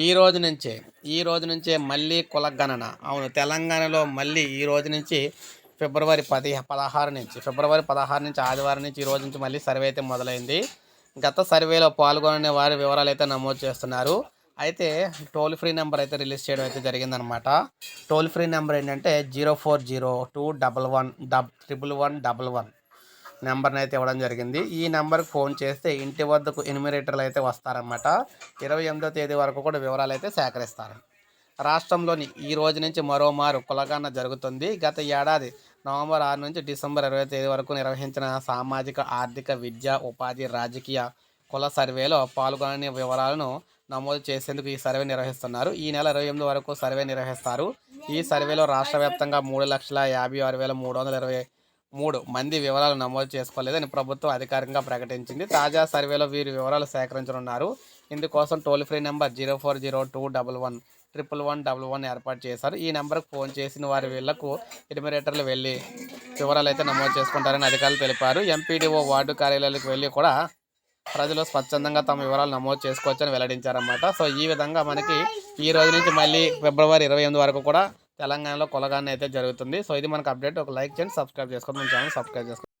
ఈ రోజు నుంచే ఈ రోజు నుంచే మళ్ళీ కుల గణన అవును తెలంగాణలో మళ్ళీ ఈ రోజు నుంచి ఫిబ్రవరి పది పదహారు నుంచి ఫిబ్రవరి పదహారు నుంచి ఆదివారం నుంచి ఈ రోజు నుంచి మళ్ళీ సర్వే అయితే మొదలైంది. గత సర్వేలో పాల్గొనే వారి వివరాలు అయితే నమోదు చేస్తున్నారు. అయితే టోల్ ఫ్రీ నెంబర్ అయితే రిలీజ్ చేయడం అయితే జరిగిందనమాట టోల్ ఫ్రీ నెంబర్ ఏంటంటే zero four zero two double one dub triple one double one. నెంబర్ని అయితే ఇవ్వడం జరిగింది. ఈ నెంబర్కి ఫోన్ చేస్తే ఇంటి వద్దకు ఎన్యూమిరేటర్లు అయితే వస్తారన్నమాట. ఇరవై ఎనిమిదో తేదీ వరకు కూడా వివరాలు అయితే సేకరిస్తారు. రాష్ట్రంలోని ఈ రోజు నుంచి మరోమారు కులగన్న జరుగుతుంది. గత ఏడాది నవంబర్ ఆరు నుంచి డిసెంబర్ ఇరవై తేదీ వరకు నిర్వహించిన సామాజిక ఆర్థిక విద్య ఉపాధి రాజకీయ కుల సర్వేలో పాల్గొనని వివరాలను నమోదు చేసేందుకు ఈ సర్వే నిర్వహిస్తున్నారు. ఈ నెల ఇరవై ఎనిమిది వరకు సర్వే నిర్వహిస్తారు. ఈ సర్వేలో రాష్ట్ర వ్యాప్తంగా మూడు లక్షల యాభై ఆరు వేల మూడు వందల ఇరవై మూడు మంది వివరాలు నమోదు చేసుకోలేదని ప్రభుత్వం అధికారికంగా ప్రకటించింది. తాజా సర్వేలో వీరి వివరాలు సేకరించనున్నారు. ఇందుకోసం toll free number zero four zero two double one triple one double one ఏర్పాటు చేశారు. ఈ నెంబర్కు ఫోన్ చేసిన వారి వీళ్ళకు ఎనిమిరేటర్లు వెళ్ళి వివరాలు అయితే నమోదు చేసుకుంటారని అధికారులు తెలిపారు. ఎంపీడీఓ వార్డు కార్యాలయాలకు వెళ్ళి కూడా ప్రజలు స్వచ్ఛందంగా తమ వివరాలు నమోదు చేసుకోవచ్చని వెల్లడించారన్నమాట. సో ఈ విధంగా మనకి ఈ రోజు నుంచి మళ్ళీ ఫిబ్రవరి ఇరవై ఎనిమిది వరకు కూడా తెలంగాణలో కొలగానే అయితే జరుగుతుంది. సో ఇది మనకు అప్డేట్ ఒక లైక్ చేయండి సబ్స్క్రైబ్ చేసుకోండి. మన ఛానల్ సబ్స్క్రైబ్ చేసుకోండి.